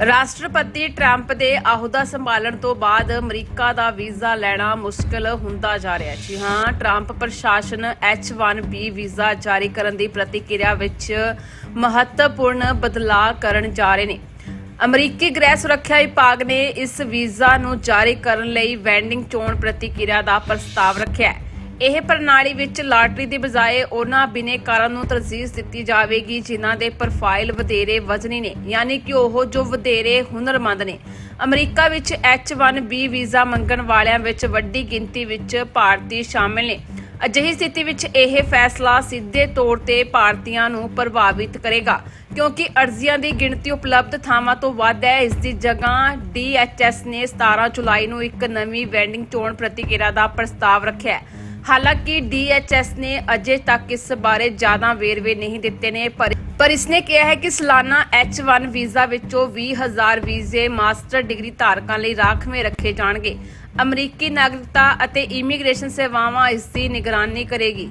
ਰਾਸ਼ਟਰਪਤੀ ਟਰੰਪ ਦੇ ਅਹੁਦਾ ਸੰਭਾਲਣ ਤੋਂ ਬਾਅਦ ਅਮਰੀਕਾ ਦਾ ਵੀਜ਼ਾ ਲੈਣਾ ਮੁਸ਼ਕਲ ਹੁੰਦਾ ਜਾ ਰਿਹਾ ਹੈ। ਜੀ ਹਾਂ, ਟਰੰਪ ਪ੍ਰਸ਼ਾਸਨ H1B ਵੀਜ਼ਾ ਜਾਰੀ ਕਰਨ ਦੀ ਪ੍ਰਤੀਕਿਰਿਆ ਵਿੱਚ ਮਹੱਤਵਪੂਰਨ ਬਦਲਾਅ ਕਰਨ ਜਾ ਰਹੇ ਨੇ। ਅਮਰੀਕੀ ਗ੍ਰਹਿ ਸੁਰੱਖਿਆ ਵਿਭਾਗ ਨੇ ਇਸ ਵੀਜ਼ਾ ਨੂੰ ਜਾਰੀ ਕਰਨ ਲਈ ਵੈਂਡਿੰਗ ਚੋਣ ਪ੍ਰਤੀਕਿਰਿਆ ਦਾ ਪ੍ਰਸਤਾਵ ਰੱਖਿਆ ਹੈ। ਇਹ ਪ੍ਰਣਾਲੀ ਵਿੱਚ ਲਾਟਰੀ ਦੀ ਬਜਾਏ ਉਹਨਾਂ ਬਿਨੇਕਾਰਾਂ ਨੂੰ ਤਰਜੀਹ ਦਿੱਤੀ ਜਾਵੇਗੀ, ਜਿਨ੍ਹਾਂ ਦੇ ਪ੍ਰੋਫਾਈਲ ਵਧੇਰੇ ਵਜ਼ਨੀ ਨੇ, ਯਾਨੀ ਕਿ ਉਹ ਜੋ ਵਧੇਰੇ ਹੁਨਰਮੰਦ ਨੇ। ਅਮਰੀਕਾ ਵਿੱਚ H1B ਵੀਜ਼ਾ ਮੰਗਣ ਵਾਲਿਆਂ ਵਿੱਚ ਵੱਡੀ ਗਿਣਤੀ ਵਿੱਚ ਭਾਰਤੀ ਸ਼ਾਮਿਲ ਨੇ। ਅਜਿਹੀ ਸਥਿਤੀ ਵਿੱਚ ਇਹ ਫੈਸਲਾ ਸਿੱਧੇ ਤੌਰ ਤੇ ਭਾਰਤੀਆਂ ਨੂੰ ਪ੍ਰਭਾਵਿਤ ਕਰੇਗਾ, ਕਿਉਂਕਿ ਅਰਜ਼ੀਆਂ ਦੀ ਗਿਣਤੀ ਉਪਲਬਧ ਥਾਵਾਂ ਤੋਂ ਵੱਧ ਹੈ। ਇਸ ਦੀ ਜਗ੍ਹਾ DHS ਨੇ 17 ਜੁਲਾਈ ਨੂੰ ਇੱਕ ਨਵੀਂ ਵੈਂਡਿੰਗ ਚੋਣ ਪ੍ਰਤੀਕਿਰਿਆ ਦਾ ਪ੍ਰਸਤਾਵ ਰੱਖਿਆ ਹੈ। ਹਾਲਾਂਕਿ DHS ਨੇ ਅਜੇ ਤੱਕ ਇਸ ਬਾਰੇ ਜ਼ਿਆਦਾ ਵੇਰਵੇ ਨਹੀਂ ਦਿੱਤੇ ਨੇ, ਪਰ ਪਰ ਇਸਨੇ ਕਿਹਾ ਹੈ ਕਿ ਸਾਲਾਨਾ H1 ਵੀਜ਼ਾ ਵਿੱਚੋਂ 20000 ਵੀਜ਼ੇ ਮਾਸਟਰ ਡਿਗਰੀ ਧਾਰਕਾਂ ਲਈ ਰਾਖਵੇਂ ਰੱਖੇ ਜਾਣਗੇ। ਅਮਰੀਕੀ ਨਾਗਰਿਕਤਾ ਅਤੇ ਇਮੀਗ੍ਰੇਸ਼ਨ ਸੇਵਾਵਾਂ ਇਸ ਦੀ ਨਿਗਰਾਨੀ ਕਰੇਗੀ।